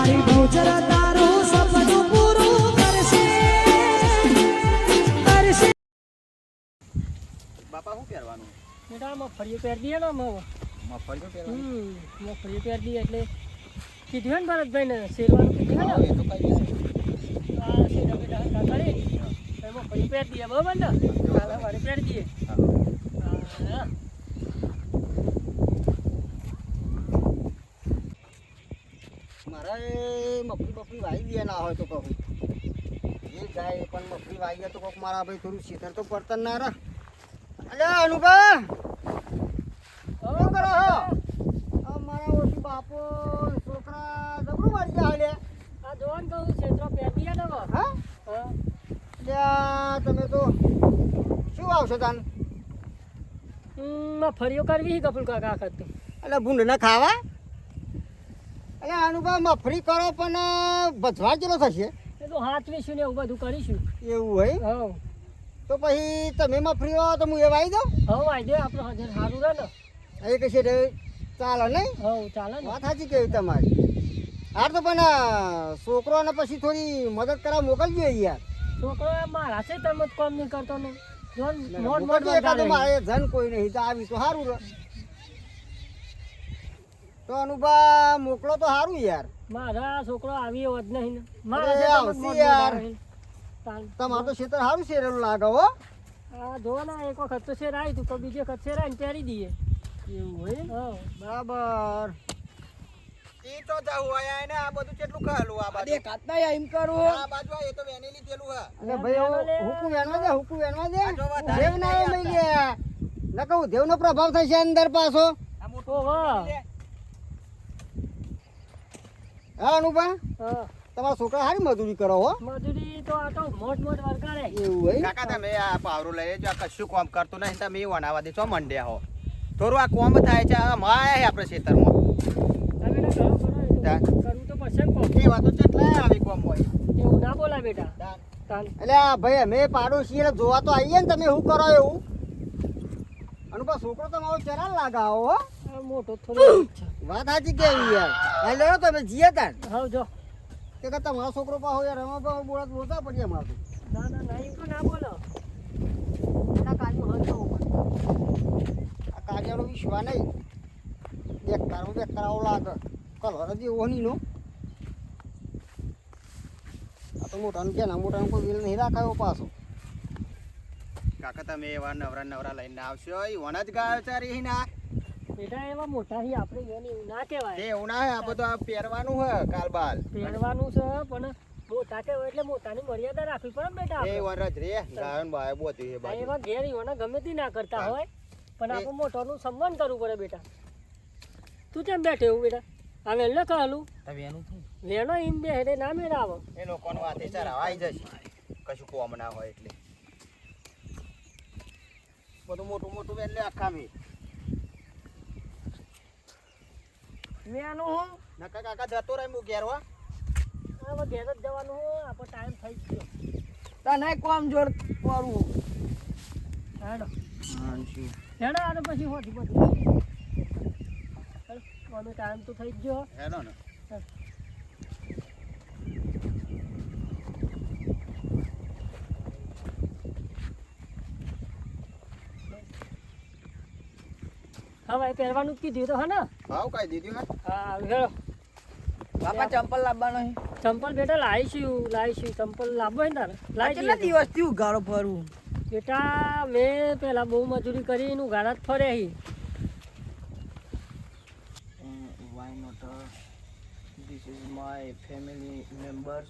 મારી ભૌચર તારું સપનું પૂરું કરશે કરશે. બાપા શું પહેરવાનું? બેટા મગફળીઓ પહેરી દઈએ ને અમે હવે. મફળીઓ પહેરવાનું? મગફળીઓ પહેરી દઈએ એટલે કીધું ને ભરતભાઈને શેરવાનું કીધું ને એ તો કઈ આ શેરડા બેટા કરી તો મગફળીઓ પહેરી દઈએ બરાબર ને? કાલે વાળી પહેરી દઈએ. હા. મારે મફળી બફળી વાઈ દે ના હોય તો કહું. એ જાય પણ મફળી વાઈએ તો કોક મારા ભાઈ થોડું શીતળ તો પડતર ના રહે. અલ્યા અનુભા શું કરો છો મારા ઓછી બાપો છોકરા જબરું વાળી ગયા લે. આ જોવાનું કહું ક્ષેત્રો પહેરી હવે. હા? હા. તમે તો શું આવશો તાન? મગફળીઓ કરવી કપૂર કાકા વખત એટલે ભૂંડ ના ખાવા? એટલે અનુભવ મફરી કરો પણ ભજવા જેલો થશે? એ તો હાથવીશું ને એવું બધું કરીશું. એવું હોય? હવ. તો પછી તમે મફળી હો તો હું એ આવી દઉં હવ દે આપણો હજાર સારું રહે ને. એ કશે રે ચાલે નહીં હવ ચાલે ને. વાત સાચી કેવી તમારી. હાર તો પણ છોકરોને પછી થોડી મદદ કરવા મોકલજો યાર. છોકરો મારા છે તમે કોમ નહીં કરતો ને. જન મોટ મોટ જન કોઈ નહીં તો આવી તો સારું રહે. તો અનુભા મોકલો તો સારું યાર. મારા છોકરો આવી હોત નહીં ને. મારા યાર. તમારું તો ક્ષેત્ર સારું શેરેલું લાગે હો. હા જો ને એક વખત તો શેર આવી તું તો બીજી વખત શેર આવીને પહેરી દઈએ. એવું હોય? બરાબર. ઈ તો જાવું આયા ને આ બધું કેટલું ખાલું આ બાજુ? કાતના એમ કરું. આ બાજુ આ એ તો વેની લીધેલું હે. ભાઈ હુકુ વેનવા દે હુકુ વેનવા દે. દેવ ના મઈ લે. ન પ્રભાવ થશે અંદર પાછો. ઓહો. હા અનુપા? હા. તમારા છોકરા સારી મજૂરી કરો હો. મજૂરી તો આ તો મોટ મોટ વરગાડે. એવું હોય? કાકા તમે આ પાવરો લઈ જો આ કશું કામ કરતું નહીં. તમે એ વણાવા દે મંડ્યા હો. થોડું આ કોમ થાય છે આ માયા છે આપણે ખેતરમાં. કરવું તો પડશે કોમ. એ વાતો કેટલા આવી કોમ હોય. એવું ના બોલા બેટા. એટલે આ ભાઈ અમે પાડોશી એટલે જોવા તો આવીએ ને તમે શું કરો એવું? અનુપા છોકરો તમારો ચરાલ લાગાવો હો. મોટો થોડો વાત સાચી કેવી યાર? હાલો તમે જીએ તાર. હવ જો. તે કે તમારો છોકરો પાહો યાર અમે પાહો બોલત બોલતા પડી અમારે તો. ના ના ના તો ના બોલો. એના કાજુ હજો આ કાજાનો વિશ્વા નહીં. બેકારો બેકારો લાગે. કલર જ એવો નહીં નો આ તો મોટાનું કે ના મોટાનું કોઈ વિલ નહીં રાખાયો પાછો. કાકા તમે એવા નવરા નવરા લઈને આવશો એ વણ જ ગાયો ચારી ના બેટા એવા મોટા હી આપણે એને એવું ના કહેવાય. એવું ના હે આ બધું આ પહેરવાનું હે કાલ બાલ પહેરવાનું છે પણ મોટા કહેવાય એટલે મોટાની મર્યાદા રાખવી પડે બેટા એ વરજ રે ગાયો ને બાયો એ આ એવા ઘેર એવાના ગમે તે ના કરતા હોય પણ આપણે મોટાનું સન્માન કરવું પડે બેટા. તું કેમ બેઠે એવું બેટા? આ એટલે કહેલું તમે એનું વેનો એમ બે હેડે ના મેળા આવો એ લોકોનો વાતે ચાર આવી જશે. કશું કોમ ના હોય એટલે. બધું મોટું મોટું એટલે આખા મી વેનું હું? નકા કાકા જતો રહે હું. ઘેર હવે ઘેર જ જવાનું આપણો ટાઈમ થઈ ગયો. તને કોમ જોડ કરું હેડો. હેડો આને પછી હોતી બધું મને ટાઈમ તો થઈ ગયો. હેલો ને. પહેરવાનું જ કીધું તો હા ને ભાવ કઈ દીધું હે બાપા ચંપલ લાવવાનો ચંપલ બેટા લાવીશું લાવીશું. ચંપલ લાવવો હોય ને તારે? લાવી કેટલા દિવસથી ઉઘાડો ફરવું બેટા મેં પેલા બહુ મજૂરી કરી એનું ગાડા જ ફરે હી. Why not this is my family members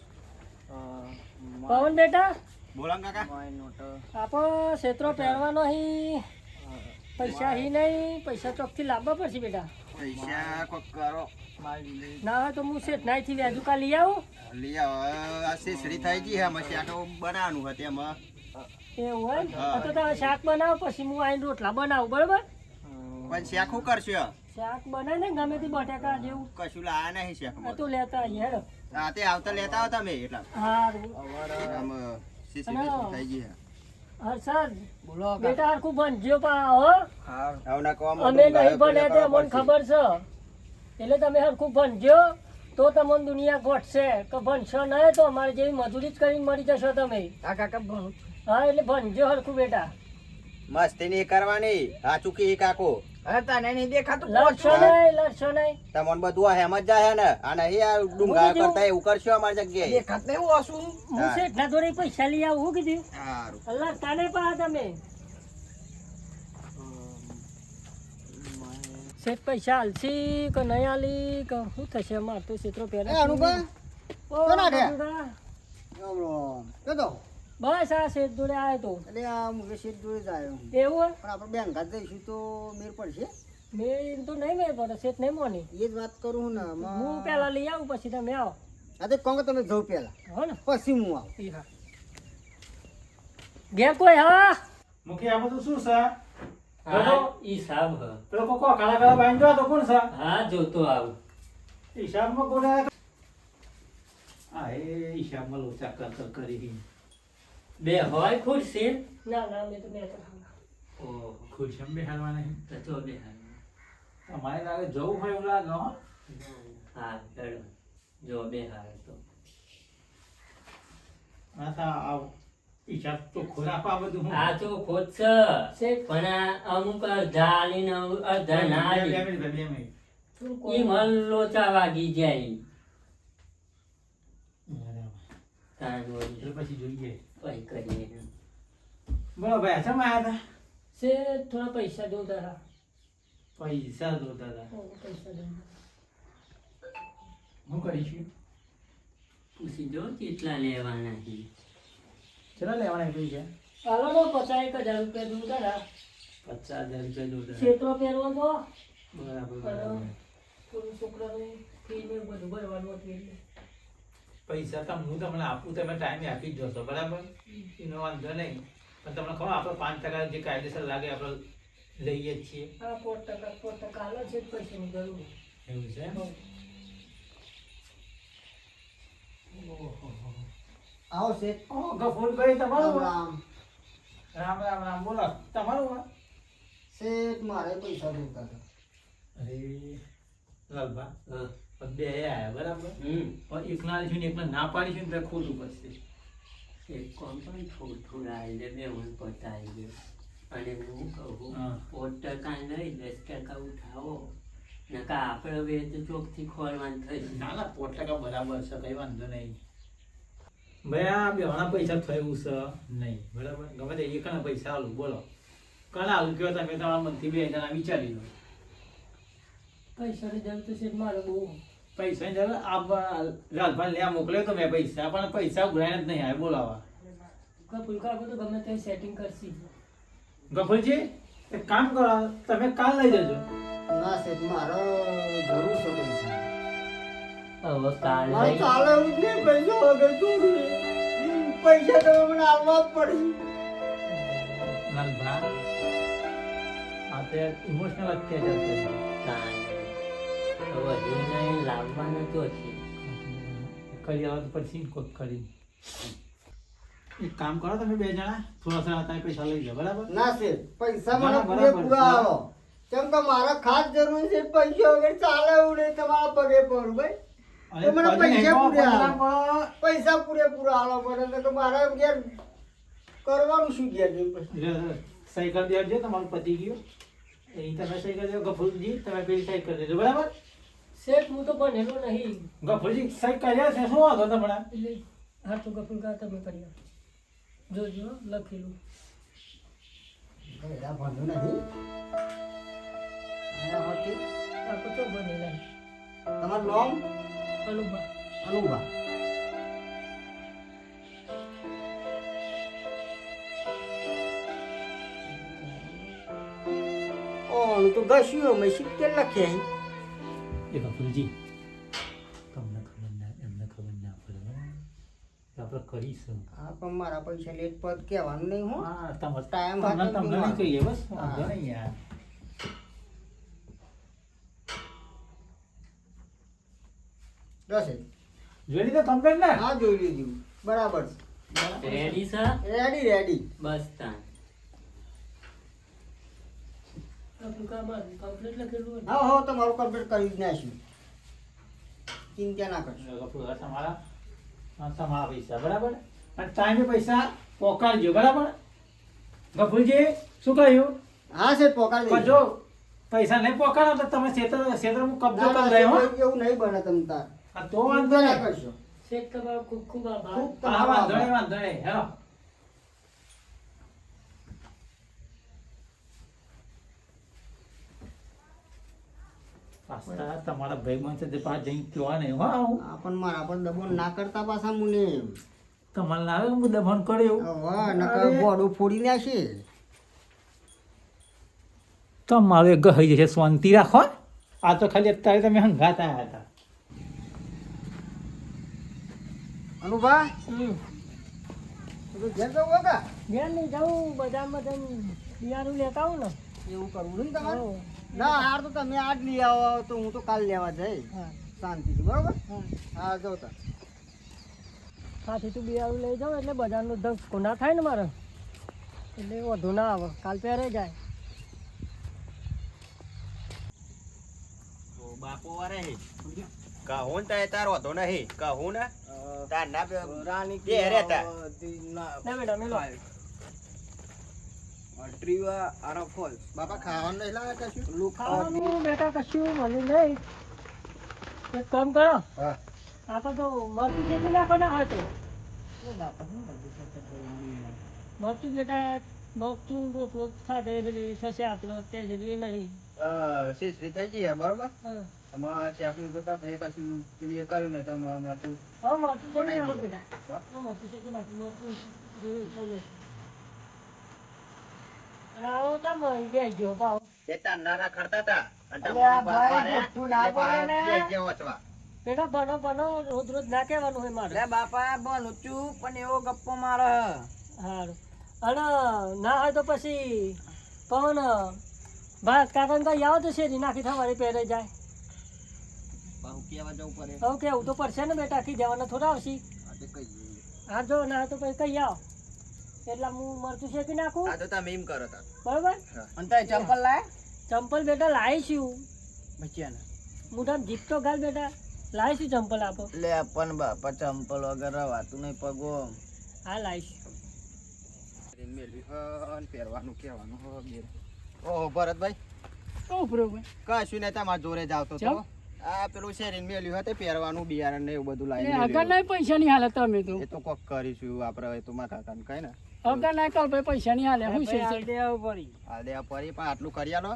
Pavan બેટા? બોલા ને કાકા. વાય નોટ આપો ક્ષેત્રો પહેરવાનો હી. પૈસા હી નહીં પૈસા ચોકથી લાવવા પડશે બેટા. પૈસા કોક કરો. ના તો હું શેઠ વ્યાજુ કા લઈ આવું? લઈ આવો. આ શીસડી થઈ ગઈ હે મસી આટો બનાવવાનું હતું એમાં? એવું હોય? તો તમે શાક બનાવો પછી હું આઈને રોટલા બનાવું બરાબર? પણ શેક શું કરશો? શાક બનાય ને ગમે તે બટાકા જેવું. કશું લાયા નહીં આ તો લેતા હેડો. હા તે આવતા લેતા આવો તમે એટલા. હારું થઈ ગઈ હે હર્ષદ બોલો બેટા હરખું ભણજો પા હો. આવના કોમ અમે નહીં ભણ્યા તે અમને ખબર છે. એટલે તમે હરખું ભણજો તો તમને દુનિયા ગોઠશે કે ભણશો નહીં તો અમારે જેવી મજૂરી જ કરીને મરી જશો તમે. આ કાકા ભણું હા એટલે ભણજો હરખું બેટા. મસ્તી નહીં કરવાની સાચું કે કાકો? અરે તને નહીં દેખાતું લડશો નહીં લડશો નહીં. તમને બધું હેમ જ જાય ને. અને એ ડુંગા કરતા એવું કરશો અમારી જગ્યાએ? દેખાત નહીં હું હસું હું શેઠના જોડે પૈસા લઈ આવું શું કીધું? અલ્લાહ તાને પા તમે. શેઠ પૈસા હાલશી કે નહીં હાલી કે શું થશે? અમાર તો ક્ષેત્રો પહેલા અનુભા કોના છે? મજૂરા. બસ આ શેઠ જોડે આવ્યો તો. એટલે આ મુકે શેઠ જોડે જ આવ્યો એવું પણ આપણે બેન ઘાત જઈશું તો મેર પડશે. મેં તો નહીં મેર પડે શેઠ નહીં મોની. એ જ વાત કરું હું ને હું પેલા લઈ આવું પછી તમે આવો. હા તો કહો કે તમે જાઉં પેલા. હો ને. પછી હું આવું. ઈ હા. ઘેર કોઈ હા? મુકે આ બધું શું છે? હા ઈ સાબ હ. પેલો કોકો કાળા કાળા બાંધ્યો તો કોણ સા હા જોતો આવું. હિસાબમાં કોને આ એ હિસાબમાં લોચા કર કરી બે હોય ખુરશી? ના ના મેં તો બે ઓહો. ખુરશીમાં બેહાડવા નહીં તો તો બે હાલ. તમારે લાગે જવું હોય એવું લાગે હો? હેડો. જો બે હાલ તો. હા તો આ ઈચ્છા તો રાખો આ બધું હું. આ તો ખોટ છે. પણ અમુક અડધા આલીને અડધા ના બે આલી? ઈ મન લોચા વાગી જાય. તાન પછી જોઈએ. પઈ કરીએ બોલો ભાઈ શેમાં આવ્યા હતા? સે થોડા પૈસા જોતા હતા પૈસા જોતા હતા પૈસા દો. હું કરીશું? પૂછી જો કેટલા લેવાના છે. કેટલા લેવાના પૈસા? હાલો ને પચાસ એક હજાર રૂપિયા જોતા હતા પચાસ હજાર રૂપિયા જોતા. ક્ષેત્રો પહેરવો તો? બરાબર બરાબર. થોડું છોકરાનું ફી ને બધું ભરવાનું હતું એટલે. પૈસા તો હું તમને આપું તમે ટાઈમે આપી જ જશો બરાબર? એનો વાંધો નહીં. પણ તમને ખબર આપણે પાંચ ટકા જે કાયદેસર લાગે આપણે લઈએ જ છીએ. હા પોત ટકા પોત ટકા. હાલો છે પૈસાની જરૂર એવું છે એમ? આવો શેઠ ઓહ, ગફુર ભાઈ તમારું? રામ રામ. રામ રામ બોલો તમારું? શેઠ મારે પૈસા જોતા હતા. અરે લાલભા. હા. બે આયા બરાબર? હમ. પણ એકના આલીશું ને એકલા ના પાડીશું ને તો ખોટું પડશે. એક કોણ પણ થોડું આવી દે બે હું પતાવી દે. અને હું કહું. પોત ટકા નહીં દસ ટકા ઉઠાવો. નકા આપણે હવે તો ચોકથી ખોરવાનું થશે ના ના પોત ટકા બરાબર છે કઈ વાંધો નહીં. ભાઈ આ બે ઘણા પૈસા થયું છે? નહીં બરાબર? ગમે તે એકના પૈસા આલું બોલો. કણા આલું કયો તમે તમારા મનથી બે જણા વિચારી લો. પૈસા જરૂર તો છે મારે બહુ પૈસા જરા આપ લાલભાઈ લે મોકલ્યો તો મેં પૈસા પણ પૈસા ઉઘરાય જ નહીં આવે બોલાવા. કાકો તો ગમે તે સેટિંગ કરશી. ગફલજી એક કામ કરો તમે કાલ લઈ જજો. ના સેટ મારો જરૂર છે પૈસા. હવે કાલ લઈ ચાલે હું ને પૈસા વગર દૂર. પૈસા તમે મને આલવા જ પડી નલભા આ તે ઇમોશનલ અત્યાચાર કાલ હવે એને લાવવાનો તો છે. કરી આવે તો પછી કોક કરી. એક કામ કરો તમે બે જણા થોડા થોડા પૈસા લઈ જાઓ બરાબર? ના શેઠ પૈસા મને પૂરેપૂરા છે. કેમ કે મારે ખાસ જરૂર છે પૈસા વગર ચાલે એવું નહીં તમારા પગે પડું ભાઈ. મને પૈસા પૂરા પૈસા પૂરેપૂરા આલો પડે તો મારે ઘેર કરવાનું શું ઘેર રે- દેજો તમારું પતી ગયું. એ તમે સાયકલ દેજો ગફુલજી તમે પેલી સાયકલ દેજો બરાબર? શેઠ હું તો ભણેલો નહીં. ગફુરજી સાહેબ કર્યા છે? શું વાંધો તમને એટલે હા તો કપૂર કાકા તમે કરી આપો જોજો લખેલું. એલા ભણ્યું નહીં. આયા હોતી. કાકો તો ભણેલા તમારું નામ? અનુભા. ઓનું તો ઘસ્યું મેં સિત્તેર લખ્યા એ ગફુરજી તમને ખબર ના એમને ખબર ના પડે આપણે કરીશું હા પણ મારા પૈસા લેટ પદ કહેવાનું નહીં હું તમારે ટાઈમ તમને તમને નહીં કહીએ બસ વાંધો નહીં યાર દસે જોઈ લીધો કમ્પ્લેટ હા જોઈ લીધું બરાબર રેડી છે રેડી રેડી બસ તાન કપૂર કાકા કમ્પ્લીટ લખેલું હોય ને? હા હા તમારું કમ્પ્લીટ કરી જ નાખ્યું ચિંતા ના કરશો. તમારા તમારા પૈસા બરાબર? અને ટાઈમે પૈસા પોકાડજો બરાબર? ગફુલજી શું કહ્યું? હા સાહેબ પોકાર જો પૈસા નહીં પોકાડો તો તમે ક્ષેત્ર ક્ષેત્રમાં કબજો કરી રહ્યો હો. એવું નહીં બને તમ તાર. તો વાંધો ના નહીં. કરશો. શેઠ તમારો ખૂબ ખૂબ આભાર. હા વાંધો નહીં વાંધો નહીં હેલો પાછા તમારા ભાઈમાં છે તે પાછા જઈને કહેવા નહીં હો આવું આપણ પણ મારા પર દબોન ના કરતા પાછા મુને તમારે લાવે હું દફન કર્યું હવે નકર બોડું ફોડી નાખશે તમારું એક ગઈ જશે શાંતિ રાખો આ તો ખાલી અત્યારે તમે હંગાત આવ્યા હતા. અનુભા? હમ. તું ઘેર જવું ઘેર નહીં જાઉં બજારમાં જઈને બિયારું લેતા આવું ને. એવું કરવું ને તમારે. ના હાર તો તમે આજ લઈ આવો તો હું તો કાલ લેવા જઈ શાંતિ શાંતિથી બરોબર? હા. જો સાથી તું બિયારું લઈ જાઉં એટલે બજારનો ધગ કોના થાય ને મારે. એટલે વધુ ના આવે. કાલ પહેરે જાય. બાપો વારે હે. કહું ને તાર હોતો નહીં. કહું ને. તાર ના બે- કે બે તા ના બેટા મેલો. ટ્રીવા આરા ફોલ. બાપા ખાવાનું નહીં લાવે કશું? ખાવાનું બેટા કશું મળ્યું નહીં. એક કામ કરો. હા. આ તો તો મરચું ખેતી નાખો ના હોય તો મરચું બેટા મરચું સાથે પેલી થશે આપણો તે જેટલી નહીં. થઈ બરોબર? ચાકરી કશું ક્લિયર કર્યું ને મરચું મરચું મરચું બેટા બનો બનો રોજ રોજ ના કહેવાનું હોય મારે. બાપા બનું છું પણ એવો ગપ્પો મારે. હારું. અને ના હોય તો પછી પવન ભાત કાકાને કઈ આવો તો શેરી નાખી થવાની પહેરે જાય. હવે કેવું તો પડશે ને બેટા આખી જવાના થોડા આવશે. તો હા જો ના તો પછી કઈ આવો. એટલે હું મરચું શેકી નાખું? આ તો તમે એમ કરો તા બરોબર? અને તારે ચંપલ લાય? ચંપલ બેટા લાવીશું બચ્યા ને મોઢામાં જીપ તો ગાલ બેટા. લાવીશું ચંપલ આપો. લે પણ બાપા ચંપલ વગર વાતું નહીં પગો. હા લાવીશું. શેરીને મેલ્યું હ, પહેરવાનું કહેવાનું હો બેર ઓ ભરતભાઈ કશું નહીં તમારા જોડે જ આવતો તો. આ પેલું શેરીન મેલ્યું હતું પહેરવાનું બિયારણ ને એવું બધું લાવી મેલ્યું. પૈસા નહીં હાલત અમે તો. એ તો કોક કરીશું આપણે હવે તો મારા કાકાને કઈ ને. અગર ના કર ભાઈ પૈસા નહીં હાલે હું છે આ દે આ પરી પણ આટલું કરી આલો.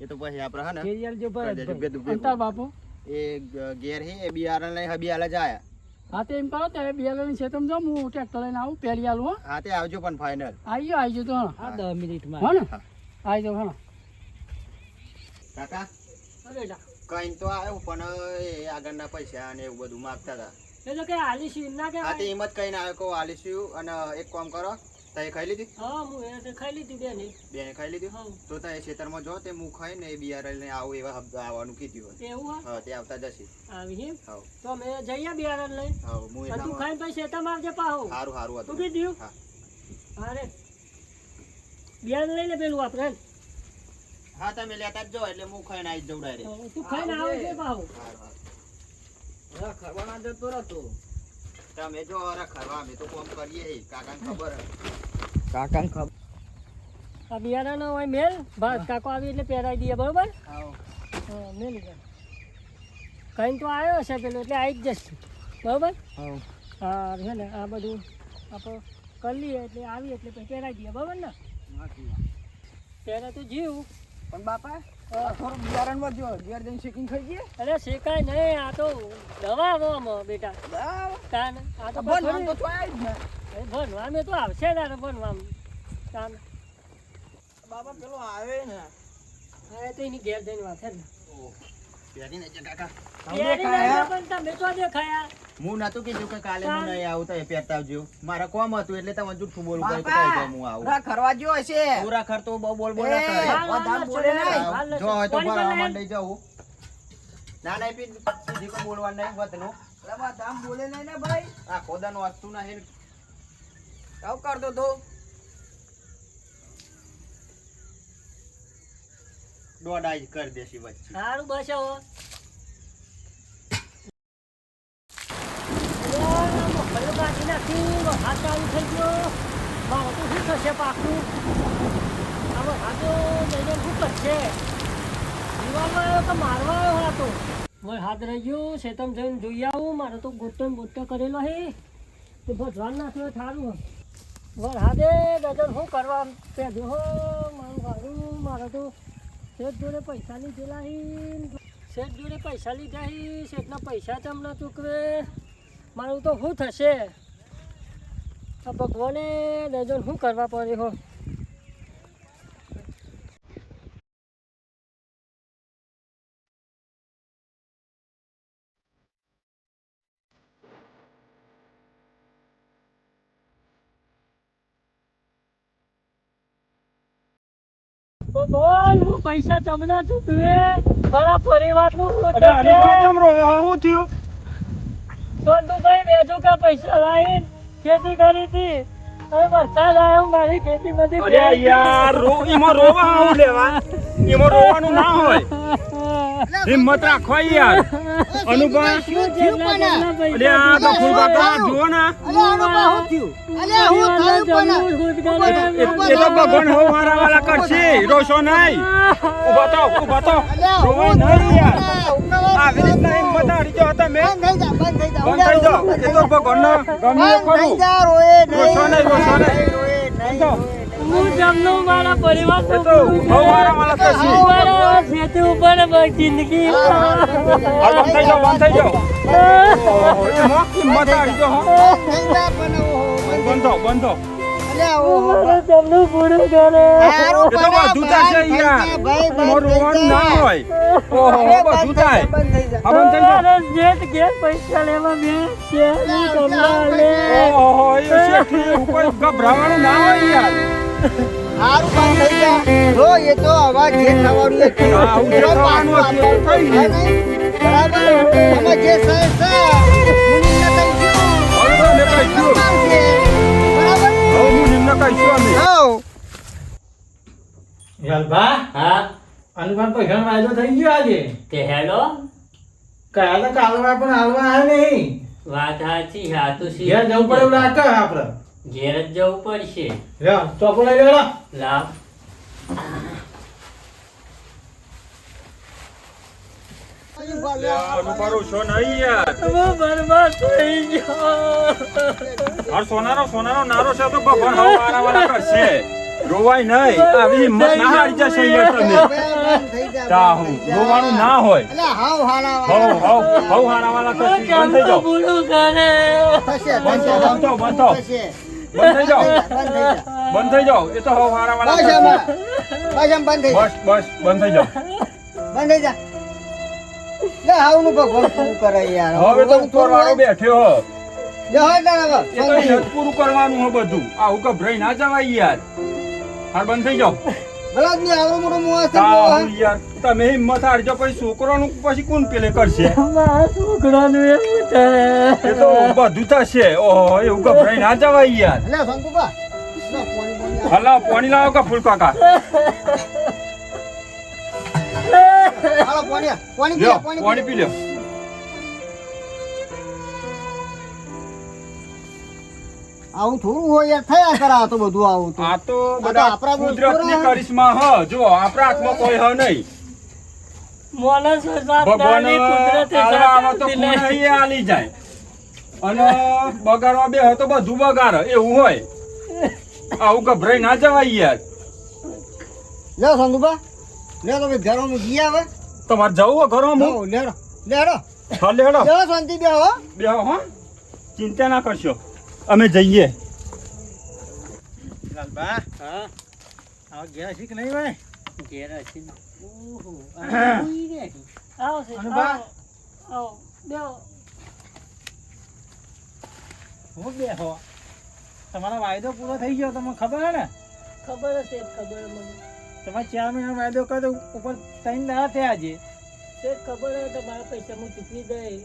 એ તો પછી આપણે હે ને કરી દેશું ભેગું ભેગું. બાપુ? એ ગેર હે એ બિયારણ લઈ હબી જાય હા તે એમ કરો તે બિયારણ છે તમે જો હું ટ્રેક્ટર લઈને આવું પેલી આલું હા. તે આવજો પણ ફાઇનલ આવજો આવજો તો હા. દસ મિનિટમાં હો ને? આવજો હા કાકા? કઈ તો આવ્યો પણ એ આગળના પૈસા ને એવું બધું માગતા હતા. એટલે કે આલી ના કે હા તે એમ જ કહીને આવ્યો કહું આલીશું અને એક કામ કરો તય ખાઈ લીધી? હા હું એને ખાઈ લીધી બેને. બેને ખાઈ લીધી? હા. તો તાએ ખેતરમાં જો તે હું ખાઈ ને બિયારણ ને આવું એવા હબ- આવવાનું કીધું હોય. એવું હા? હા તે આવતા જશે. આવી હા. તો અમે જઈએ બિયારણ લઈ. હા હું તું ખાઈ પછી ખેતરમાં આવજે પાહો. સારું સારું તું કીધું? હા. અરે બિયારણ લઈને પેલું આપણે. હા તમે લેતા જ જો એટલે હું ખાઈને આવી જ જવું ડાયરેક્ટ તું ખાઈને આવજે. પાહો. સારું ખરવાના જતો રહેતો. તમે જો અરે ખરવા અમે તો કોમ કરીએ હી. કાકાને ખબર હે. કાકાને ખબર. આ બિયારણ હોય મેલ. ભાત કાકો આવી એટલે પહેરાવી દઈએ બરોબર? હા. મેલ કઈ તો આવ્યો હશે પેલો એટલે આવી જ જશે. બરોબર? હા. છે ને આ બધું આપણે કરી લઈએ એટલે આવી એટલે પછી પહેરાવી દઈએ બરોબર ને? પહેલા તો જીવ. પણ બાપા થોડું બિયારણ જો ઘેર જઈને શેકિંગ ખાઈ ગયે અરે શેકાય નહીં આ તો દવા આમાં બેટા. કાન આ તો આ તો થાય જ ને. ભણવા મેં તો આવશે તારે ભણવા કાન પેલો આવે ને. હા તો એની ઘેર જઈને વાત ને. પહેરી ને કાકા પહેરી નાખ્યા પણ તમે તો દેખાયા. હું નતું કીધું કે કાલે હું નહીં આવું તો પહેરતા આવજો. મારે કોમ હતું એટલે તમે જૂઠું બોલું કહ્યું કઈ હું આવું. ખરવા જેવો હશે પૂરા ખર્ચો બહુ બોલ બોલ જો હોય તો ભરવા માંડી જવું ના ના પી સીધી કોઈ નહીં વતનું. એટલે આમ બોલે નહીં ને ભાઈ. આ ખોદાનું વાસ્તુ ના હે આવું કરતો તો દોડાઈ કરી દેશી વચ્ચે. સારું બસ હવે નાખી વરસાદ ચાલુ થઈ ગયો તો શું થશે પાકું આ વરસાદો લઈને શું કરશે જીવામાં આવ્યો તો મારવા આવ્યો હા તો હાથ રહી ગયો શેતમ જઈને જોઈ આવું. મારો તો ગોટો બોટો કરેલો હે. તે ના થયો સારું વરસાદે ગજર શું કરવા પેદો હો, મારું સારું મારે તો શેઠ જોડે પૈસા લીધેલા શેઠ જોડે પૈસા લીધા શેઠના પૈસા તમને ચૂકવે. મારું તો શું થશે? ભગવાને દર્જન શું કરવા પડે હો ભગવાન હું પૈસા તમને ચૂકવે મારા પરિવારનું શું થશે? સોનુભાઈ બેઠું કે પૈસા લાવીને ખેતી કરી હતી? હવે વરસાદ આવ્યો મારી ખેતી બધી યાર રો એમાં રોવા આવું લેવા. એમાં રોવાનું ના હોય. હિંમત રાખો યાર. અનુભવ શું થયું પણ અરે આ ગફુર કાકા જુઓ ને. અલ્યા આનું શું થયું. અરે હું થયું પણ એ તો ભગવાન હો મારા વાલા કરશે. રોશો નહીં. ઊભા તો ઊભા તો. રોવો નહીં યાર. આવી રીતના હિંમત હારી જાઓ તમે. બંધ થઈ જા બંધ થઈ જા બંધ થઈ જાઓ. એ તો ભગવાન ગમે બંધ ખરું. જા રોએ નહીં રોશો નહીં, રોશો નહીં. રોએ નહીં. તો હું જમનું મારા પરિવાર તો હો મારા વાલા કરશે મારા ખેતી ઉપર જિંદગી બંધ થઈ બંધ થઈ જાઓ. ઓહો, એમાં હિંમત હારી જાઓ હો. બંધ થઈ જા પણ બંધો બંધો અલ્યા ઓહો મારું જમનું પૂરું કરે. હારું એ તો પણ આ બધું થશે બંધ થઈ યાર જા, બંધ બધું બંધ બંધ. હા બંધ થઈ જાઓ. મારા જેઠ ઘેર પૈસા લેવા બે છે હું તમને લે ઓહો એ શેઠી ઉપર ગભરાવાનું ના હોય યાર. થઈ જો એ તો જે થવાનું એ જે થઈ ગયું. બરાબર? જે પૈસા વાયદો થઈ ગયો આજે. તે હેલો? કાલે કાલવા પણ હાલવા આવે નહીં. વાત સાચી હા તો ઘેર જવું પડે એવું લાગે આપણે ઘેર જ જવું પડશે. લાવ નહીં યાર હું બરબાદ થઈ ગયો આ સોનારો સોનારો નારો છે તો ભગવાન હવે મારા વાળા કરશે રોવાય નહીં. આવી હિંમત ના હારી જશે યાર તમે. રોવાનું ના હોય. હાવ હારા હવ વાળા. હવ હવ હારા વાળા કરશે બંધ થઈ જાઓ. બંધ. થઈ જાઓ. બંધ થઈ જાઓ. એ તો હવે વારા વાળા બસ આમાં. બસ આમ બંધ થઈ બસ બસ બંધ થઈ જાઓ. બંધ થઈ જા. લે, હાવનું ભગવાન પૂરું કરે યાર. હવે તો ઉપર વાળો બેઠ્યો હો. એ તો યજ પૂરું કરવાનું હો બધું. આવું ગભરાઈ ના જવાય યાર. હાર બંધ થઈ જાઓ. ભલા નહીં, આવડો મોટો મોહ. હું. યાર. તમે હિંમત હારજો પછી છોકરાનું પછી કોણ પેલે કરશે? છોકરાનું એવું થાય એ તો બધું થશે. ઓહો એવું ગભરાઈ ના જવાય યાર. હલો શંકુભા. પોણી લાવો. કે ફૂલ કાકા? હાલો, પોણી. પી લો પાણી પી આવું થોડું હોય યાર થયા કરે આ તો બધું આવું તો. આ તો બધા આપણા કુદરતની. કરિશ્મા હ. જો આપણા હાથમાં કોઈ હ નહીં. આલી જાય. અને બગાડવા બે તો બધું બગાડે એવું હોય. આવું ગભરાઈ ના જવાય યાર. લે તમે આવે. તમારે જવું હો ઘરો હું? લેડો લેડો. લેડો. શાંતિ બે હો. બે હો. ચિંતા ના કરશો. અમે જઈએ. લાલબા હા. આવો ગયા છે કે નહીં ભાઈ? ઘેર ને. ઓહો. આવો છે, આવો. આવો. બેહો. હું બે હો તમારો વાયદો પૂરો થઈ ગયો તમને ખબર હે ને ખબર હશે ખબર મને તમારે ચાર મહિનાનો વાયદો કર્યો ઉપર ત્રણ દાડા થયા આજે છે ખબર હે તો મારા પૈસા હું ચૂકવી દઈ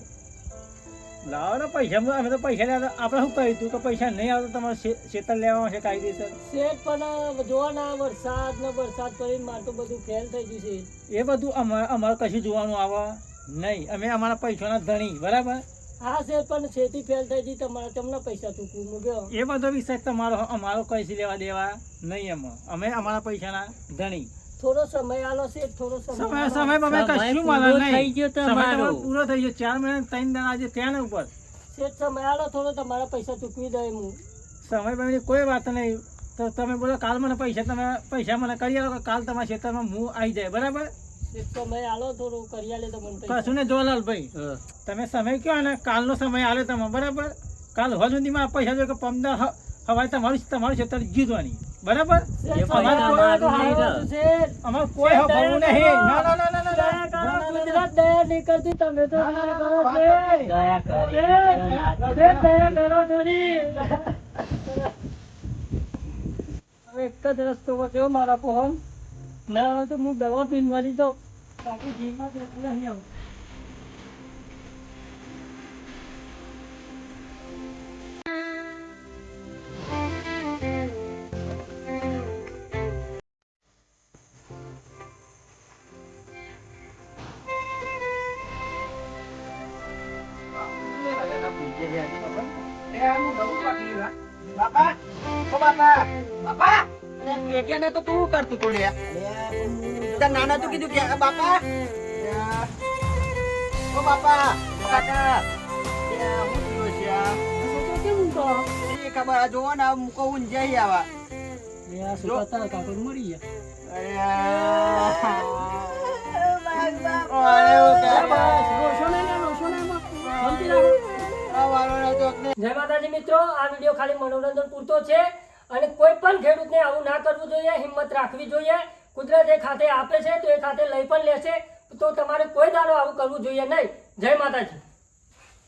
લાવો ને પૈસા અમે તો પૈસા લેવા આપણે શું કહ્યું તું? કે પૈસા નહીં આવતો તમારે શેતર લેવામાં છે કાયદેસર? શેત પણ જોવા ના વરસાદ ને વરસાદ કરીને મારે તો બધું ફેલ થઈ ગયું છે. એ બધું અમારે અમારે કશું જોવાનું આવે નહીં. અમે અમારા પૈસાના ધણી બરાબર? હા છે પણ ખેતી ફેલ થઈ ગઈ તમારા તમને પૈસા ચૂકવું? મૂક્યો એ બધો વિષય તમારો અમારો કઈ લેવા દેવા નહીં એમાં. અમે અમારા પૈસાના ધણી. થોડો સમય આલો છે થોડો સમય સમય કશું મળે નહીં થઈ ગયો તમારો. પૂરો થઈ ગયો. ચાર મહિના ત્રણ દાડા આજે ત્યાં ઉપર. શેઠ સમય આલો થોડો તમારા પૈસા ચૂકવી દે હું. સમય બની કોઈ વાત નહીં. તો તમે બોલો કાલ મને પૈસા તમે પૈસા મને કરી આલો કે કાલ તમારા ક્ષેત્રમાં હું આવી જાય બરાબર? સમય આલો થોડો કરી આલે તો મને કશું ને તમે સમય કયો ને કાલનો સમય આલે તમે બરાબર? કાલ સુધીમાં પૈસા જો કે પંદર હ- તમારું તમારું ખેતર જીતવાની. બરાબર? અમારે કોઈ- તો હવાવું નહીં. ના ના ના ના દયા કરો, ના, ના, ના. ગુજરાત દયા નહીં કરતી, તમે તો દયા કરો દયા કરી શેઠ, શેઠ, દયા કરો. થોડી. હવે એક જ રસ્તો બચ્યો મારા પોહમ ના તો હું દવા પીને મરી જાઉં બાકી જીવમાં નહીં આવું. તાર નાના તો કીધું કે બાપા ઓ બાપા કાકા હું થયું છે? આ? તો તો એ ખબર આ જોવો ને મૂકો ઊંઝાઈ આવા? કાકા મરી ગયા. અરે જય માતાજી મિત્રો, આ વીડિયો ખાલી મનોરંજન પૂરતો છે અને કોઈ પણ ખેડૂતને આવું ના કરવું જોઈએ, હિંમત રાખવી જોઈએ. કુદરત એ ખાતે આપે છે, તો એ ખાતે લઈ પણ લેશે. તો તમારે કોઈ દાડો આવું કરવું જોઈએ નહીં. જય માતાજી.